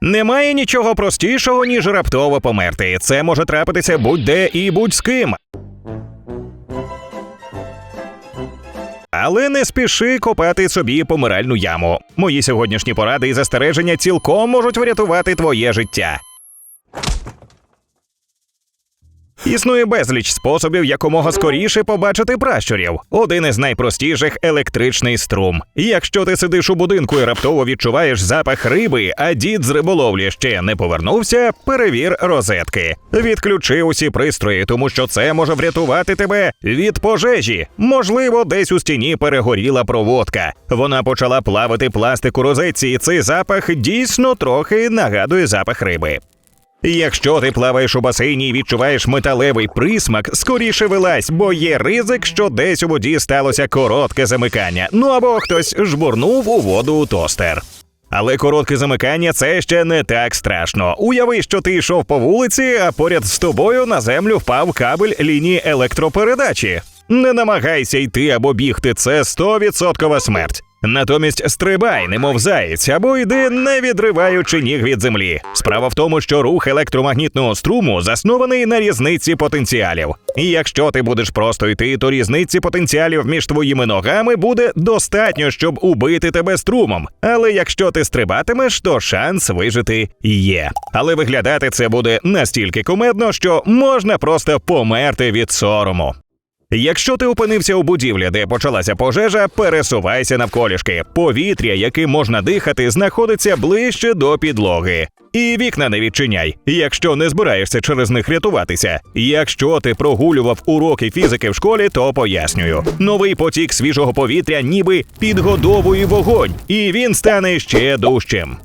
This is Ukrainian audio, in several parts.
Немає нічого простішого, ніж раптово померти. Це може трапитися будь-де і будь з ким. Але не спіши копати собі помиральну яму. Мої сьогоднішні поради і застереження цілком можуть врятувати твоє життя. Існує безліч способів якомога скоріше побачити пращурів. Один із найпростіших електричний струм. Якщо ти сидиш у будинку і раптово відчуваєш запах риби, а дід з риболовлі ще не повернувся, перевір розетки. Відключи усі пристрої, тому що це може врятувати тебе від пожежі. Можливо, десь у стіні перегоріла проводка. Вона почала плавити пластик у розетці, і цей запах дійсно трохи нагадує запах риби. Якщо ти плаваєш у басейні і відчуваєш металевий присмак, скоріше вилазь, бо є ризик, що десь у воді сталося коротке замикання. Ну або хтось жбурнув у воду у тостер. Але коротке замикання це ще не так страшно. Уяви, що ти йшов по вулиці, а поряд з тобою на землю впав кабель лінії електропередачі. Не намагайся йти або бігти, це 100% смерть. Натомість стрибай, немов заєць, або йди, не відриваючи ніг від землі. Справа в тому, що рух електромагнітного струму заснований на різниці потенціалів. І якщо ти будеш просто йти, то різниці потенціалів між твоїми ногами буде достатньо, щоб убити тебе струмом. Але якщо ти стрибатимеш, то шанс вижити є. Але виглядати це буде настільки кумедно, що можна просто померти від сорому. Якщо ти опинився у будівлі, де почалася пожежа, пересувайся навколішки. Повітря, яким можна дихати, знаходиться ближче до підлоги. І вікна не відчиняй, якщо не збираєшся через них рятуватися. Якщо ти прогулював уроки фізики в школі, то пояснюю. Новий потік свіжого повітря ніби підгодовує вогонь, і він стане ще дужчим.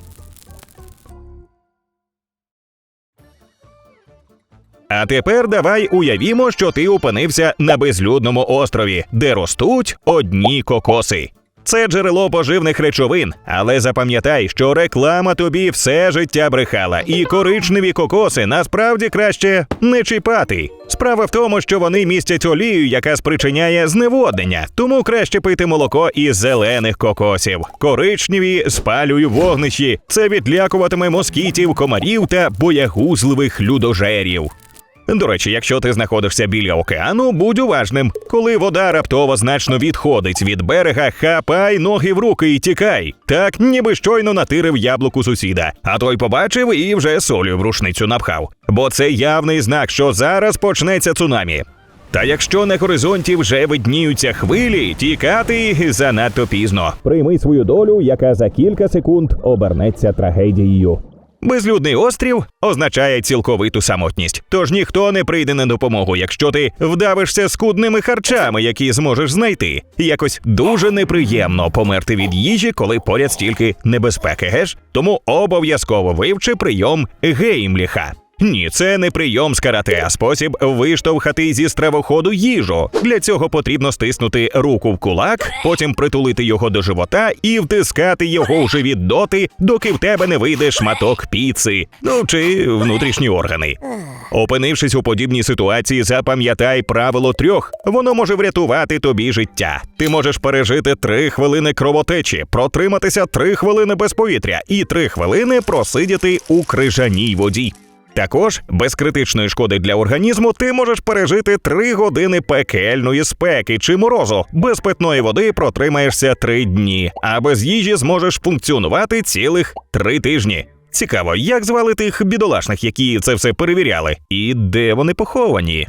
А тепер давай уявімо, що ти опинився на безлюдному острові, де ростуть одні кокоси. Це джерело поживних речовин, але запам'ятай, що реклама тобі все життя брехала, і коричневі кокоси насправді краще не чіпати. Справа в тому, що вони містять олію, яка спричиняє зневоднення, тому краще пити молоко із зелених кокосів. Коричневі спалюй вогнищі. Це відлякуватиме москітів, комарів та боягузливих людожерів. До речі, якщо ти знаходишся біля океану, будь уважним. Коли вода раптово значно відходить від берега, хапай ноги в руки і тікай. Так, ніби щойно натирив яблуку сусіда, а той побачив і вже солю в рушницю напхав. Бо це явний знак, що зараз почнеться цунамі. Та якщо на горизонті вже видніються хвилі, тікати занадто пізно. Прийми свою долю, яка за кілька секунд обернеться трагедією. Безлюдний острів означає цілковиту самотність. Тож ніхто не прийде на допомогу, якщо ти вдавишся скудними харчами, які зможеш знайти. Якось дуже неприємно померти від їжі, коли поряд стільки небезпеки, геш? Тому обов'язково вивчи прийом геймліха. Ні, це не прийом з карате, а спосіб виштовхати зі стравоходу їжу. Для цього потрібно стиснути руку в кулак, потім притулити його до живота і втискати його в живіт доти, доки в тебе не вийде шматок піци, ну чи внутрішні органи. Опинившись у подібній ситуації, запам'ятай правило трьох. Воно може врятувати тобі життя. Ти можеш пережити три хвилини кровотечі, протриматися три хвилини без повітря і три хвилини просидіти у крижаній воді. Також без критичної шкоди для організму ти можеш пережити 3 години пекельної спеки чи морозу. Без питної води протримаєшся 3 дні, а без їжі зможеш функціонувати цілих 3 тижні. Цікаво, як звали тих бідолашних, які це все перевіряли, і де вони поховані.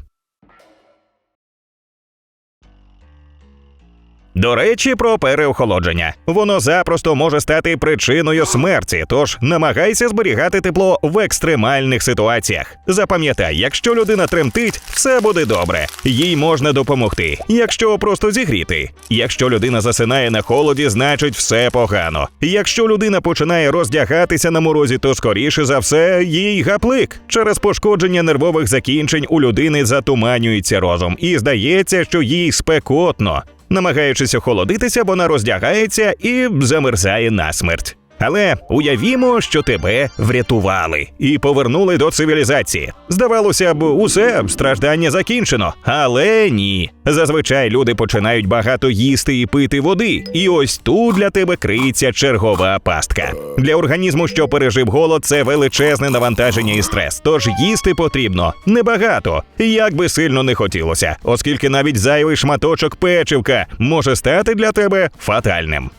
До речі, про переохолодження. Воно запросто може стати причиною смерті, тож намагайся зберігати тепло в екстремальних ситуаціях. Запам'ятай, якщо людина тремтить, все буде добре. Їй можна допомогти, якщо просто зігріти. Якщо людина засинає на холоді, значить все погано. Якщо людина починає роздягатися на морозі, то скоріше за все їй гаплик. Через пошкодження нервових закінчень у людини затуманюється розум, і здається, що їй спекотно. Намагаючись охолодитися, вона роздягається і замерзає насмерть. Але уявімо, що тебе врятували і повернули до цивілізації. Здавалося б, усе страждання закінчено, але ні. Зазвичай люди починають багато їсти і пити води, і ось тут для тебе криється чергова пастка. Для організму, що пережив голод, це величезне навантаження і стрес. Тож їсти потрібно небагато, як би сильно не хотілося, оскільки навіть зайвий шматочок печивка може стати для тебе фатальним.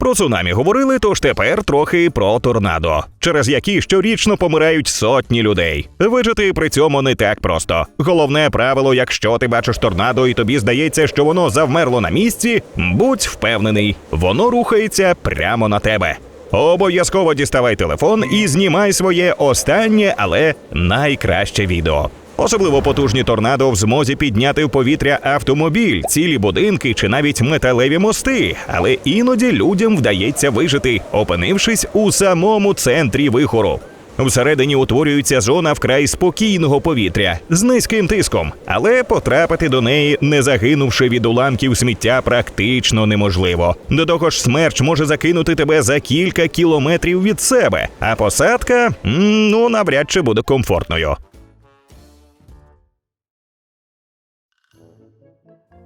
Про цунамі говорили, тож тепер трохи про торнадо, через які щорічно помирають сотні людей. Вижити при цьому не так просто. Головне правило, якщо ти бачиш торнадо і тобі здається, що воно завмерло на місці, будь впевнений, воно рухається прямо на тебе. Обов'язково діставай телефон і знімай своє останнє, але найкраще відео. Особливо потужні торнадо в змозі підняти в повітря автомобіль, цілі будинки чи навіть металеві мости. Але іноді людям вдається вижити, опинившись у самому центрі вихору. Всередині утворюється зона вкрай спокійного повітря з низьким тиском, але потрапити до неї, не загинувши від уламків сміття, практично неможливо. До того ж, смерч може закинути тебе за кілька кілометрів від себе, а посадка ну навряд чи буде комфортною.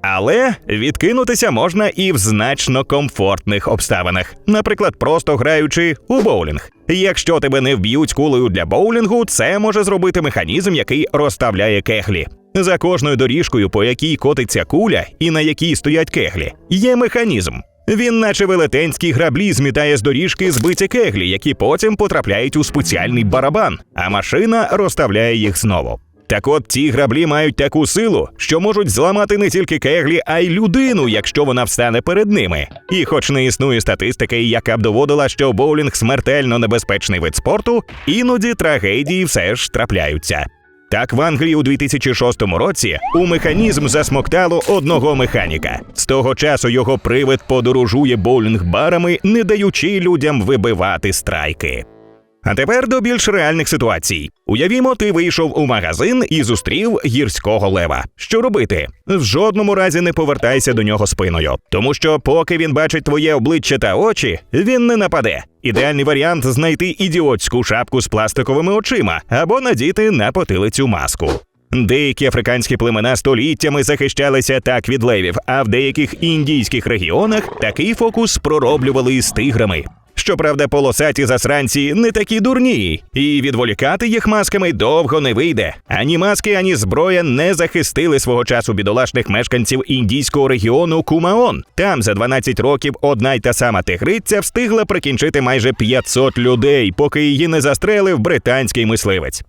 Але відкинутися можна і в значно комфортних обставинах, наприклад, просто граючи у боулінг. Якщо тебе не вб'ють кулею для боулінгу, це може зробити механізм, який розставляє кеглі. За кожною доріжкою, по якій котиться куля і на якій стоять кеглі, є механізм. Він, наче велетенські граблі, змітає з доріжки збиті кеглі, які потім потрапляють у спеціальний барабан, а машина розставляє їх знову. Так от ті граблі мають таку силу, що можуть зламати не тільки кеглі, а й людину, якщо вона встане перед ними. І хоч не існує статистики, яка б доводила, що боулінг смертельно небезпечний вид спорту, іноді трагедії все ж трапляються. Так, в Англії у 2006 році у механізм засмоктало одного механіка. З того часу його привид подорожує боулінг-барами, не даючи людям вибивати страйки. А тепер до більш реальних ситуацій. Уявімо, ти вийшов у магазин і зустрів гірського лева. Що робити? В жодному разі не повертайся до нього спиною, тому що, поки він бачить твоє обличчя та очі, він не нападе. Ідеальний варіант знайти ідіотську шапку з пластиковими очима або надіти на потилицю маску. Деякі африканські племена століттями захищалися так від левів, а в деяких індійських регіонах такий фокус пророблювали із тиграми. Щоправда, полосаті засранці не такі дурні, і відволікати їх масками довго не вийде. Ані маски, ані зброя не захистили свого часу бідолашних мешканців індійського регіону Кумаон. Там за 12 років одна й та сама тигриця встигла прикінчити майже 500 людей, поки її не застрелив британський мисливець.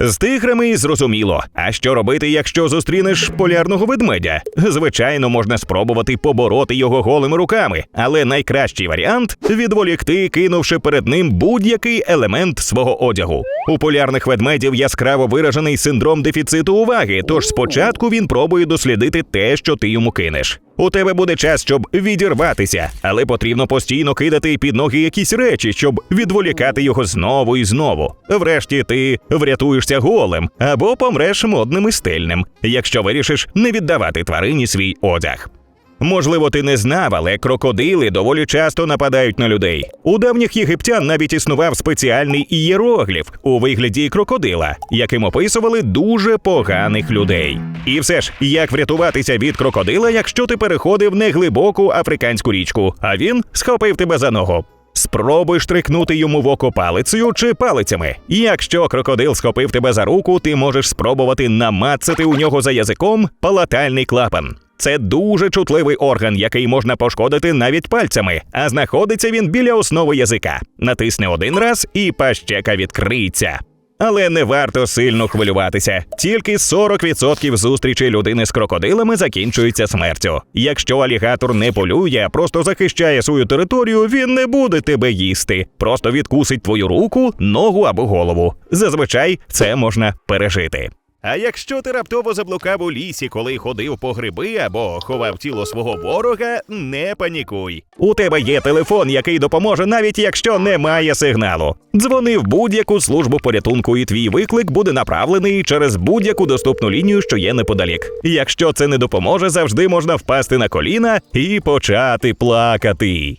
З тиграми зрозуміло. А що робити, якщо зустрінеш полярного ведмедя? Звичайно, можна спробувати побороти його голими руками, але найкращий варіант відволікти, кинувши перед ним будь-який елемент свого одягу. У полярних ведмедів яскраво виражений синдром дефіциту уваги, тож спочатку він пробує дослідити те, що ти йому кинеш. У тебе буде час, щоб відірватися, але потрібно постійно кидати під ноги якісь речі, щоб відволікати його знову і знову. Врешті ти врятуєшся голим або помреш модним і стильним, якщо вирішиш не віддавати тварині свій одяг. Можливо, ти не знав, але крокодили доволі часто нападають на людей. У давніх єгиптян навіть існував спеціальний ієрогліф у вигляді крокодила, яким описували дуже поганих людей. І все ж, як врятуватися від крокодила, якщо ти переходив неглибоку африканську річку, а він схопив тебе за ногу. Спробуй штрикнути йому в око палицею чи палицями. Якщо крокодил схопив тебе за руку, ти можеш спробувати намацати у нього за язиком палатальний клапан. Це дуже чутливий орган, який можна пошкодити навіть пальцями, а знаходиться він біля основи язика. Натисни один раз, і пащека відкриється. Але не варто сильно хвилюватися. Тільки 40% зустрічей людини з крокодилами закінчуються смертю. Якщо алігатор не полює, а просто захищає свою територію, він не буде тебе їсти. Просто відкусить твою руку, ногу або голову. Зазвичай це можна пережити. А якщо ти раптово заблукав у лісі, коли ходив по гриби або ховав тіло свого ворога, не панікуй. У тебе є телефон, який допоможе, навіть якщо немає сигналу. Дзвони в будь-яку службу порятунку, і твій виклик буде направлений через будь-яку доступну лінію, що є неподалік. Якщо це не допоможе, завжди можна впасти на коліна і почати плакати.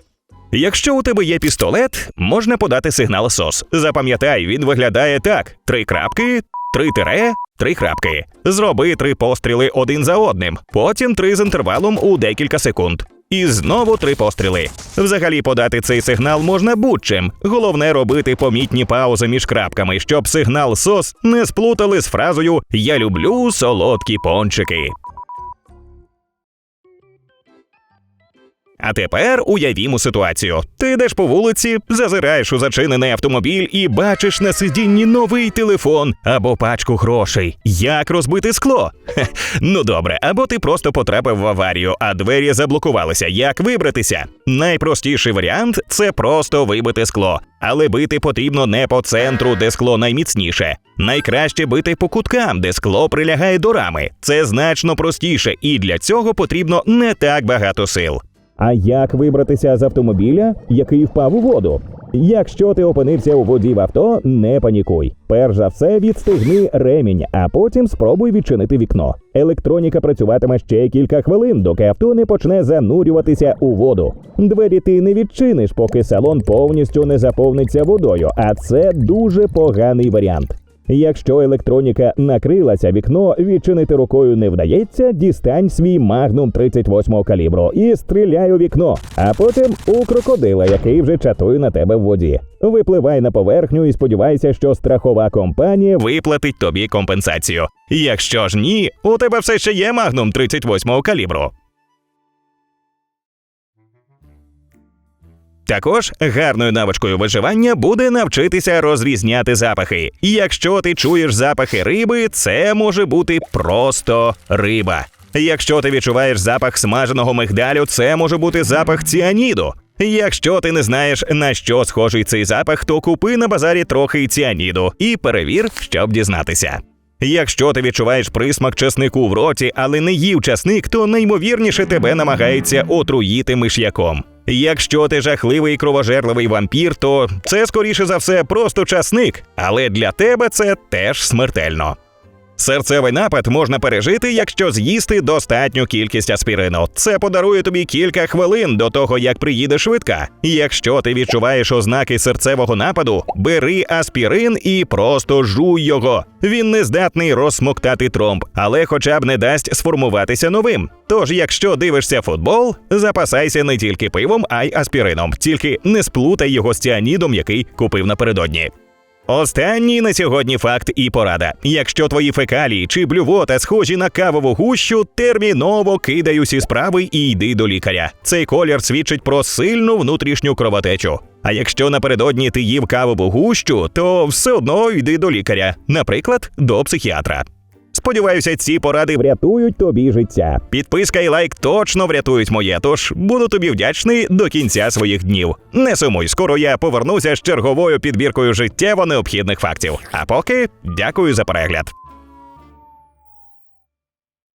Якщо у тебе є пістолет, можна подати сигнал СОС. Запам'ятай, він виглядає так: три крапки, три тире, три крапки. Зроби три постріли один за одним, потім три з інтервалом у декілька секунд. І знову три постріли. Взагалі подати цей сигнал можна будь-чим. Головне робити помітні паузи між крапками, щоб сигнал СОС не сплутали з фразою Я люблю солодкі пончики. А тепер уявімо ситуацію. Ти йдеш по вулиці, зазираєш у зачинений автомобіль і бачиш на сидінні новий телефон або пачку грошей. Як розбити скло? Хе, ну добре, або ти просто потрапив в аварію, а двері заблокувалися. Як вибратися? Найпростіший варіант це просто вибити скло. Але бити потрібно не по центру, де скло найміцніше. Найкраще бити по куткам, де скло прилягає до рами. Це значно простіше, і для цього потрібно не так багато сил. А як вибратися з автомобіля, який впав у воду? Якщо ти опинився у воді в авто, не панікуй. Перш за все, відстигни ремінь, а потім спробуй відчинити вікно. Електроніка працюватиме ще кілька хвилин, доки авто не почне занурюватися у воду. Двері ти не відчиниш, поки салон повністю не заповниться водою, а це дуже поганий варіант. Якщо електроніка накрилася, вікно відчинити рукою не вдається, дістань свій магнум 38 калібру і стріляй у вікно, а потім у крокодила, який вже чатує на тебе в воді. Випливай на поверхню і сподівайся, що страхова компанія Виплатить тобі компенсацію. Якщо ж ні, у тебе все ще є магнум 38 калібру. Також гарною навичкою виживання буде навчитися розрізняти запахи. І Якщо ти чуєш запахи риби, це може бути просто риба. Якщо ти відчуваєш запах смаженого мигдалю, це може бути запах ціаніду. Якщо ти не знаєш на що схожий цей запах, то купи на базарі трохи ціаніду і перевір, щоб дізнатися. Якщо ти відчуваєш присмак чеснику в роті, але не їв часник, то наймовірніше тебе намагається отруїти миш'яком. Якщо ти жахливий кровожерливий вампір, то це скоріше за все просто часник, але для тебе це теж смертельно. Серцевий напад можна пережити, якщо з'їсти достатню кількість аспірину. Це подарує тобі кілька хвилин до того, як приїде швидка. Якщо ти відчуваєш ознаки серцевого нападу, бери аспірин і просто жуй його. Він не здатний розсмоктати тромб, але хоча б не дасть сформуватися новим. Тож, якщо дивишся футбол, запасайся не тільки пивом, а й аспірином. Тільки не сплутай його з ціанідом, який купив напередодні. Останній на сьогодні факт і порада. Якщо твої фекалії чи блювота схожі на кавову гущу, терміново кидай усі справи і йди до лікаря. Цей колір свідчить про сильну внутрішню кровотечу. А якщо напередодні ти їв кавову гущу, то все одно йди до лікаря, наприклад, до психіатра. Сподіваюся, ці поради врятують тобі життя. Підписка і лайк точно врятують моє, тож буду тобі вдячний до кінця своїх днів. Не сумуй, скоро я повернуся з черговою підбіркою життєво необхідних фактів. А поки дякую за перегляд.